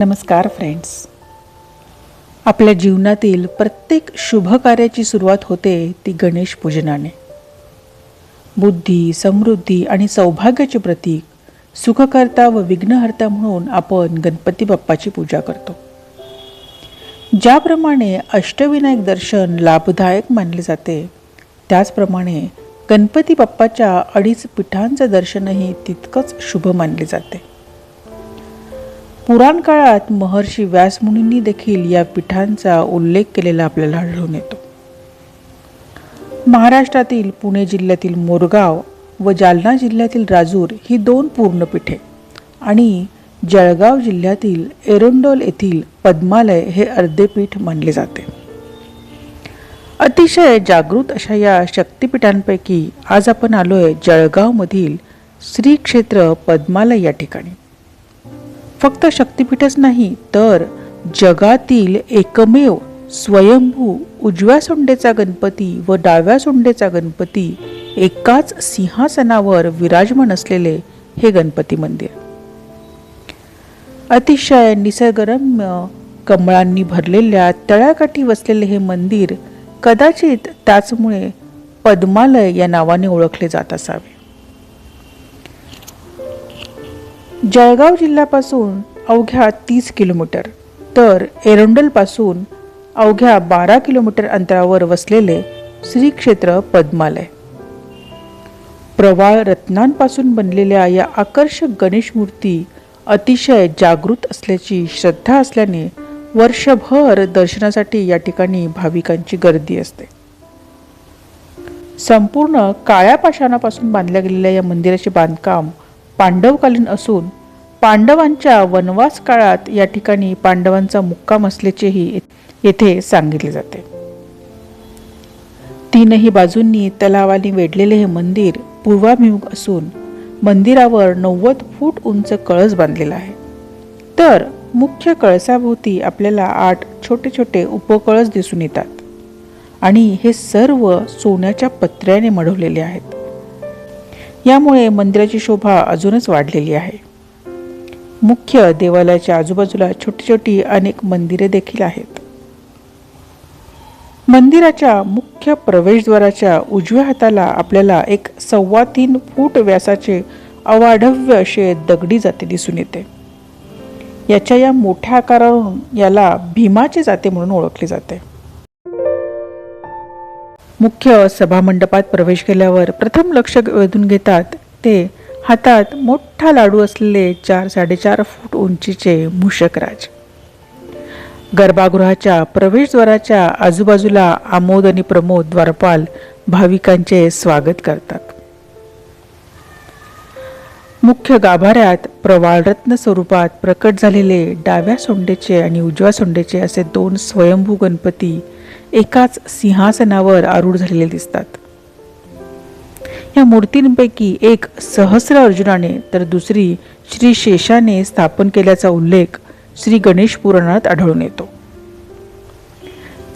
नमस्कार फ्रेंड्स आपल्या जीवनातील प्रत्येक शुभ कार्याची सुरुवात होते ती गणेश पूजनाने. बुद्धी समृद्धी आणि सौभाग्याचे प्रतीक सुखकर्ता व विघ्नहर्ता म्हणून आपण गणपती बाप्पाची पूजा करतो. ज्याप्रमाणे अष्टविनायक दर्शन लाभदायक मानले जाते त्याचप्रमाणे गणपती बाप्पाच्या अडीच पीठांचं दर्शनही तितकंच शुभ मानले जाते. पुराण काळात महर्षी व्यासमुनींनी देखील या पीठांचा उल्लेख केलेला आपल्याला आढळून येतो. महाराष्ट्रातील पुणे जिल्ह्यातील मोरगाव व जालना जिल्ह्यातील राजूर ही दोन पूर्णपीठे आणि जळगाव जिल्ह्यातील एरोंडोल येथील पद्मालय हे अर्धेपीठ मानले जाते. अतिशय जागृत अशा या शक्तिपीठांपैकी आज आपण आलोय जळगावमधील श्री क्षेत्र पद्मालय या ठिकाणी. फक्त शक्तिपीठच नाही तर जगातील एकमेव स्वयंभू उजव्या सोंडेचा गणपती व डाव्या सोंडेचा गणपती एकाच सिंहासनावर विराजमान असलेले हे गणपती मंदिर. अतिशय निसर्गरम्य कमळांनी भरलेल्या तळ्याकाठी वसलेले हे मंदिर कदाचित त्याचमुळे पद्मालय या नावाने ओळखले जात असावे. जळगाव जिल्ह्यापासून अवघ्या तीस किलोमीटर तर एरंडलपासून अवघ्या बारा किलोमीटर अंतरावर वसलेले श्री क्षेत्र पद्मालय. प्रवाळ रत्नांपासून बनलेल्या या आकर्षक गणेश मूर्ती अतिशय जागृत असल्याची श्रद्धा असल्याने वर्षभर दर्शनासाठी या ठिकाणी भाविकांची गर्दी असते. संपूर्ण काळ्या पाषाणापासून बांधल्या गेलेल्या या मंदिराचे बांधकाम पांडवकालीन असून पांडवांच्या वनवास काळात या ठिकाणी पांडवांचा मुक्काम असल्याचेही येथे सांगितले जाते. तीनही बाजूंनी तलावाने वेढलेले हे मंदिर पूर्वाभिमुख असून मंदिरावर नव्वद फूट उंच कळस बांधलेला आहे. तर मुख्य कळसाभोवती आपल्याला आठ छोटे छोटे उपकळस दिसून येतात आणि हे सर्व सोन्याच्या पत्र्याने मढवलेले आहेत. यामुळे मंदिराची शोभा अजूनच वाढलेली आहे. मुख्य देवालयाच्या आजूबाजूला छोटी छोटी अनेक मंदिरे देखील आहेत. मंदिराच्या मुख्य प्रवेशद्वाराच्या उजव्या हाताला आपल्याला एक सव्वा तीन फूट व्यासाचे अवाढव्य असे दगडी जाते दिसून येते. याच्या या मोठ्या आकारावरून याला भीमाचे जाते म्हणून ओळखले जाते. मुख्य सभामंडपात प्रवेश केल्यावर प्रथम लक्ष वेधून घेतात ते. हातात मोठा लाडू असलेले चार साडेचार फूट उंचीचे मूषकराज. गर्भागृहाच्या प्रवेशद्वाराच्या आजूबाजूला आमोद आणि प्रमोद द्वारपाल भाविकांचे स्वागत करतात. मुख्य गाभाऱ्यात प्रवाळरत्न स्वरूपात प्रकट झालेले डाव्या सोंडेचे आणि उजव्या सोंडेचे असे दोन स्वयंभू गणपती एकाच सिंहासनावर आरूढ झालेले दिसतात. या मूर्तींपैकी एक सहस्र अर्जुनाने तर दुसरी श्री शेषाने स्थापन केल्याचा उल्लेख श्री गणेश पुराणात आढळून येतो.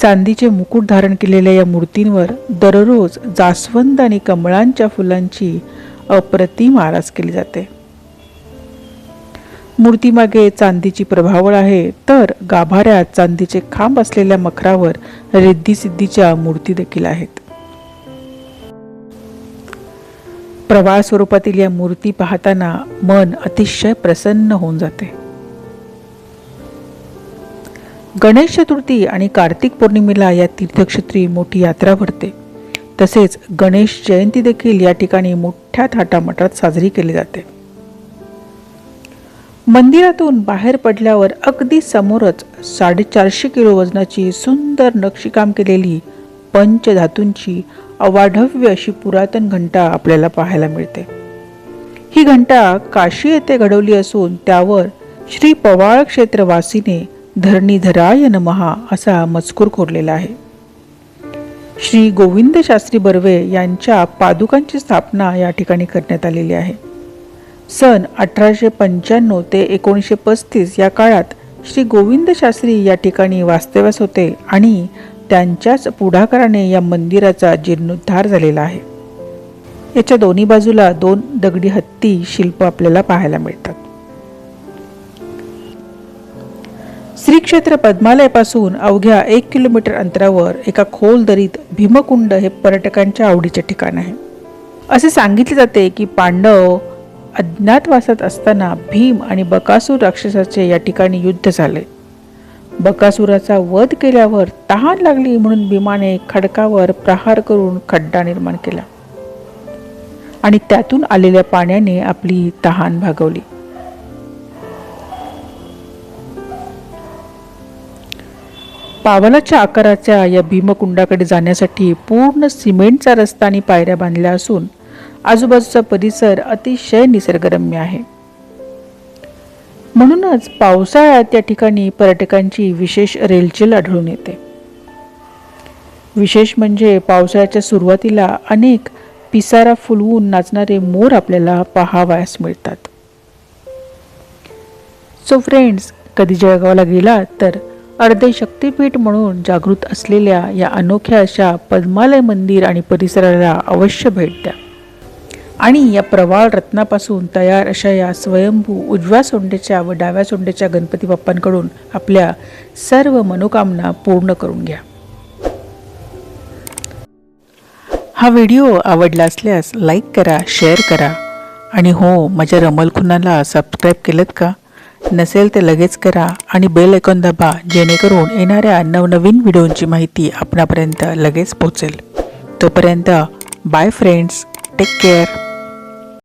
चांदीचे मुकुट धारण केलेल्या या मूर्तींवर दररोज जास्वंद आणि कमळांच्या फुलांची अप्रतिम आरास केली जाते. मूर्तीमागे चांदीची प्रभावळ आहे तर गाभाऱ्यात चांदीचे खांब असलेल्या मखरावर रिद्धी सिद्धीच्या मूर्ती देखील आहेत. प्रवाळ स्वरूपातील या मूर्ती पाहताना मन अतिशय प्रसन्न होऊन जाते. गणेश चतुर्थी आणि कार्तिक पौर्णिमेला या तीर्थक्षेत्री मोठी यात्रा भरते. तसेच गणेश जयंती देखील या ठिकाणी मोठ्या थाटामाटात साजरी केली जाते. मंदिरातून बाहेर पडल्यावर अगदी समोरच साडेचारशे किलो वजनाची सुंदर नक्षीकाम केलेली पंचधातूंची अवाढव्य अशी पुरातन घंटा आपल्याला पाहायला मिळते. ही घंटा काशी येथे घडवली असून त्यावर श्री पवाळ क्षेत्रवासीने धरणीधराय नमहा असा मजकूर कोरलेला आहे. श्री गोविंद शास्त्री बर्वे यांच्या पादुकांची स्थापना या ठिकाणी करण्यात आलेली आहे. सन अठराशे पंच्याण्णव ते एकोणीसशे पस्तीस या काळात श्री गोविंद शास्त्री या ठिकाणी वास्तव्यास होते आणि त्यांच्याच पुढाकाराने या मंदिराचा जीर्णोद्धार झालेला आहे. याच्या दोन्ही बाजूला दोन दगडी हत्ती शिल्प आपल्याला पाहायला मिळतात. श्री क्षेत्र पद्मालयापासून अवघ्या एक किलोमीटर अंतरावर एका खोल दरीत भीमकुंड हे पर्यटकांच्या आवडीचे ठिकाण आहे. असे सांगितले जाते की पांडव अज्ञातवासात असताना भीम आणि बकासूर राक्षसाचे या ठिकाणी युद्ध झाले. बकासुराचा वध केल्यावर तहान लागली म्हणून भीमाने खडकावर प्रहार करून खड्डा निर्माण केला. आणि त्यातून आलेल्या पाण्याने आपली तहान भागवली. पावलाच्या आकाराच्या या भीमकुंडाकडे जाण्यासाठी पूर्ण सिमेंटचा रस्ता आणि पायऱ्या बांधल्या असून आजूबाजूचा परिसर अतिशय निसर्गरम्य आहे. म्हणूनच पावसाळ्यात त्या ठिकाणी पर्यटकांची विशेष रेलचेल आढळून येते. विशेष म्हणजे पावसाळ्याच्या सुरुवातीला अनेक पिसारा फुलवून नाचणारे मोर आपल्याला पाहावयास मिळतात. सो फ्रेंड्स कधी जळगावला गेला तर अर्धे शक्तीपीठ म्हणून जागृत असलेल्या या अनोख्या अशा पद्मालय मंदिर आणि परिसराला अवश्य भेट द्या. आणि या प्रवाळ रत्नापासून तयार अशा या स्वयंभू उजव्या सोंडेच्या व डाव्या सोंडेच्या गणपती बाप्पांकडून आपल्या सर्व मनोकामना पूर्ण करून घ्या. हा व्हिडिओ आवडला असल्यास लाईक करा शेअर करा आणि हो माझ्या रमल खुनाला सबस्क्राईब केलं का? नसेल तर लगेच करा आणि बेल ऐकून दाबा जेणेकरून येणाऱ्या नवनवीन व्हिडिओंची माहिती आपणापर्यंत लगेच पोहोचेल. तोपर्यंत बाय फ्रेंड्स टेक केअर